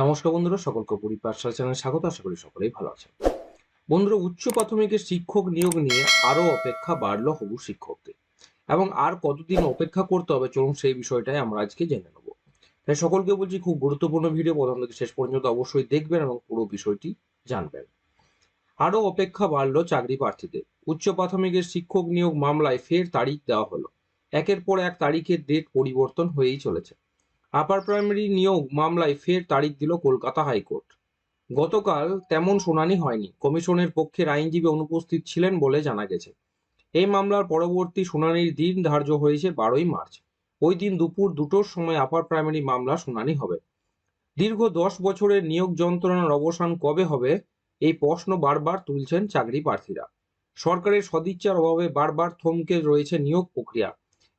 নমস্কার বন্ধুরা, সকলকে পরিপাঠশালা চ্যানেলে স্বাগত, আশা করি সকলেই ভালো আছেন। বন্ধুরা, উচ্চ প্রাথমিকের শিক্ষক নিয়োগ নিয়ে আরও অপেক্ষা বাড়লো হবু শিক্ষকদের। এবং আর কতদিন অপেক্ষা করতে হবে, চলুন সেই বিষয়টাই আমরা আজকে জেনে নেব। তাই সকলকে বলছি, খুব গুরুত্বপূর্ণ ভিডিও, প্রথম থেকে শেষ পর্যন্ত অবশ্যই দেখবেন এবং পুরো বিষয়টি জানবেন। আরও অপেক্ষা বাড়লো চাকরি প্রার্থীদের। উচ্চ প্রাথমিকের শিক্ষক নিয়োগ মামলায় ফের তারিখ দেওয়া হলো। একের পর এক তারিখের ডেট পরিবর্তন হয়েই চলেছে। আপার প্রাইমারি নিয়োগ মামলায় ফের তারিখ দিল কলকাতা হাইকোর্ট। গতকাল তেমন শুনানি হয়নি। কমিশনের পক্ষের আইনজীবী অনুপস্থিত ছিলেন বলে জানা গেছে। এই মামলার পরবর্তী শুনানির দিন ধার্য হয়েছে বারোই মার্চ। ওই দিন দুপুর দুটোর সময় আপার প্রাইমারি মামলা শুনানি হবে। দীর্ঘ দশ বছরের নিয়োগ যন্ত্রণার অবসান কবে হবে, এই প্রশ্ন বারবার তুলছেন চাকরি প্রার্থীরা। সরকারের সদিচ্ছার অভাবে বারবার থমকে রয়েছে নিয়োগ প্রক্রিয়া।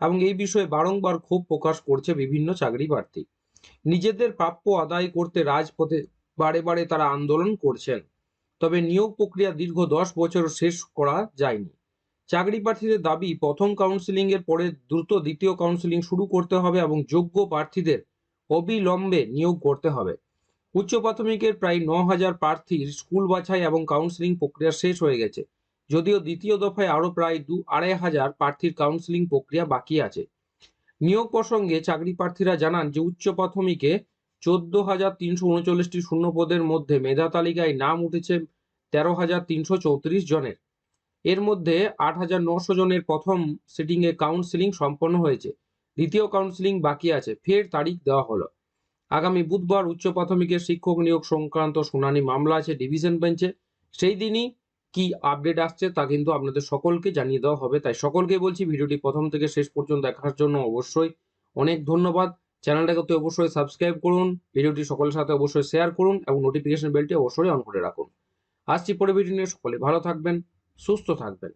এবং এই বিষয়ে বারংবার ক্ষোভ প্রকাশ করছে বিভিন্ন চাকরি প্রার্থী। নিজেদের প্রাপ্য আদায় করতে রাজপথে বারে বারে তারা আন্দোলন করছেন। তবে নিয়োগ প্রক্রিয়া দীর্ঘ দশ বছর শেষ করা যায়নি। চাকরি প্রার্থীদের দাবি, প্রথম কাউন্সিলিং এর পরে দ্রুত দ্বিতীয় কাউন্সিলিং শুরু করতে হবে এবং যোগ্য প্রার্থীদের অবিলম্বে নিয়োগ করতে হবে। উচ্চ প্রাথমিকের প্রায় ন হাজার প্রার্থীর স্কুল বাছাই এবং কাউন্সিলিং প্রক্রিয়া শেষ হয়ে গেছে। যদিও দ্বিতীয় দফায় আরও প্রায় দু আড়াই হাজার প্রার্থীর কাউন্সিলিং প্রক্রিয়া বাকি আছে। নিয়োগ প্রসঙ্গে চাকরি প্রার্থীরা জানান যে উচ্চ প্রাথমিকে চোদ্দ হাজার তিনশো উনচল্লিশটি শূন্য পদের মধ্যে মেধা তালিকায় নাম উঠেছে তেরো হাজার তিনশো চৌত্রিশ জনের। এর মধ্যে আট হাজার নশো জনের প্রথম সিটিংয়ে কাউন্সিলিং সম্পন্ন হয়েছে। দ্বিতীয় কাউন্সিলিং বাকি আছে, ফের তারিখ দেওয়া হলো। আগামী বুধবার উচ্চ প্রাথমিকের শিক্ষক নিয়োগ সংক্রান্ত শুনানি মামলা আছে ডিভিশন বেঞ্চে। সেই দিনই কি আপডেট আসছে তা কিন্তু আপনাদের সকলকে জানিয়ে দেওয়া হবে। তাই সকলকে বলছি ভিডিওটি প্রথম থেকে শেষ পর্যন্ত দেখার জন্য অবশ্যই অনেক ধন্যবাদ। চ্যানেলটাকে তো অবশ্যই সাবস্ক্রাইব করুন, ভিডিওটি সকলের সাথে অবশ্যই শেয়ার করুন এবং নোটিফিকেশন বেলটি অবশ্যই অন করে রাখুন। আসছি পরে ভিডিও নিয়ে, সকলে ভালো থাকবেন, সুস্থ থাকবেন।